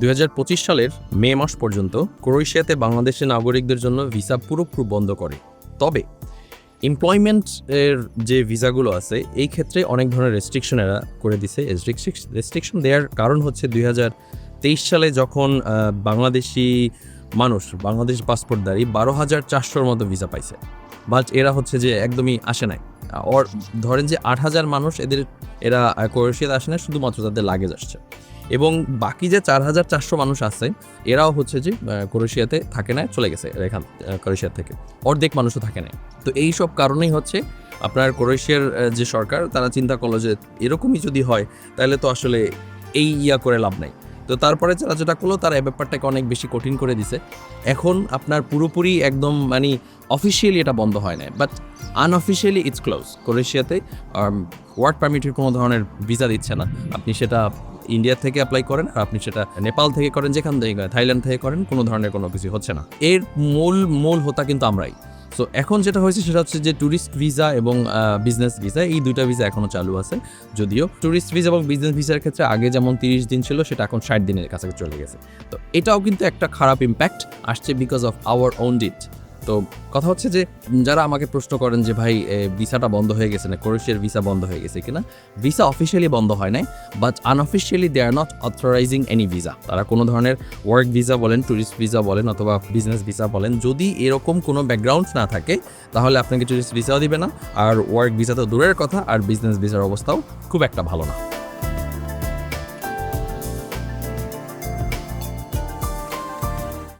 দুই হাজার পঁচিশ সালের মে মাস পর্যন্ত ক্রোয়েশিয়াতে বাংলাদেশের নাগরিকদের জন্য ভিসা পুরোপুরি বন্ধ করে। তবে এমপ্লয়মেন্ট এর যে ভিসাগুলো আছে, এই ক্ষেত্রে অনেক ধরনের রেস্ট্রিকশন এরা করে দিছে। রেস্ট্রিকশন দেওয়ার কারণ হচ্ছে দুই হাজার তেইশ সালে যখন বাংলাদেশি মানুষ, বাংলাদেশ পাসপোর্টধারী বারো হাজার চারশোর মতো ভিসা পাইছে। বাট এরা হচ্ছে যে একদমই আসে নাই। ধরেন যে আট হাজার মানুষ এদের, এরা ক্রোয়েশিয়াতে আসে না শুধুমাত্র তাদের লাগেজ আসছে। এবং বাকি যে চার হাজার চারশো মানুষ আছে, এরাও হচ্ছে যে ক্রোয়েশিয়াতে থাকে না চলে গেছে এখান ক্রোয়েশিয়া থেকে। অর্ধেক মানুষও থাকে না তো এই সব কারণেই হচ্ছে আপনার ক্রোয়েশিয়ার যে সরকার, তারা চিন্তা করল যে এরকমই যদি হয়, তাহলে তো আসলে এই ইয়া করে লাভ নাই। তো তারপরে যারা যেটা করল, তারা এই ব্যাপারটাকে অনেক বেশি কঠিন করে দিছে। এখন আপনার পুরোপুরি একদম মানে অফিসিয়ালি এটা বন্ধ হয় না বাট আনঅফিসিয়ালি ইটস ক্লোজ ক্রোয়েশিয়াতে ওয়ার্ক পারমিটের কোনো ধরনের ভিসা দিচ্ছে না। আপনি সেটা ইন্ডিয়া থেকে অ্যাপ্লাই করেন আর আপনি সেটা নেপাল থেকে করেন, যেখান থেকে থাইল্যান্ড থেকে করেন, কোনো ধরনের কোনো কিছু হচ্ছে না। এর মূল মূল হোতা কিন্তু আমরাই। সো এখন যেটা হয়েছে সেটা হচ্ছে যে ট্যুরিস্ট ভিসা এবং বিজনেস ভিসা এই দুইটা ভিসা এখনও চালু আছে। যদিও ট্যুরিস্ট ভিসা এবং বিজনেস ভিসার ক্ষেত্রে আগে যেমন তিরিশ দিন ছিল, সেটা এখন ষাট দিনের কাছে চলে গেছে। তো এটাও কিন্তু একটা খারাপ ইম্প্যাক্ট আসছে because of our own deed তো কথা হচ্ছে যে যারা আমাকে প্রশ্ন করেন যে, ভাই ভিসাটা বন্ধ হয়ে গেছে না, ক্রোয়েশিয়ার ভিসা বন্ধ হয়ে গেছে কিনা? ভিসা অফিসিয়ালি বন্ধ হয় নাই but unofficially they are not authorising any visa তারা কোনো ধরনের ওয়ার্ক ভিসা বলেন ট্যুরিস্ট ভিসা বলেন, অথবা বিজনেস ভিসা বলেন, যদি এরকম কোনো ব্যাকগ্রাউন্ড না থাকে, তাহলে আপনাকে ট্যুরিস্ট ভিসাও দিবে না। আর ওয়ার্ক ভিসা তো দূরের কথা, আর বিজনেস ভিসার অবস্থাও খুব একটা ভালো না।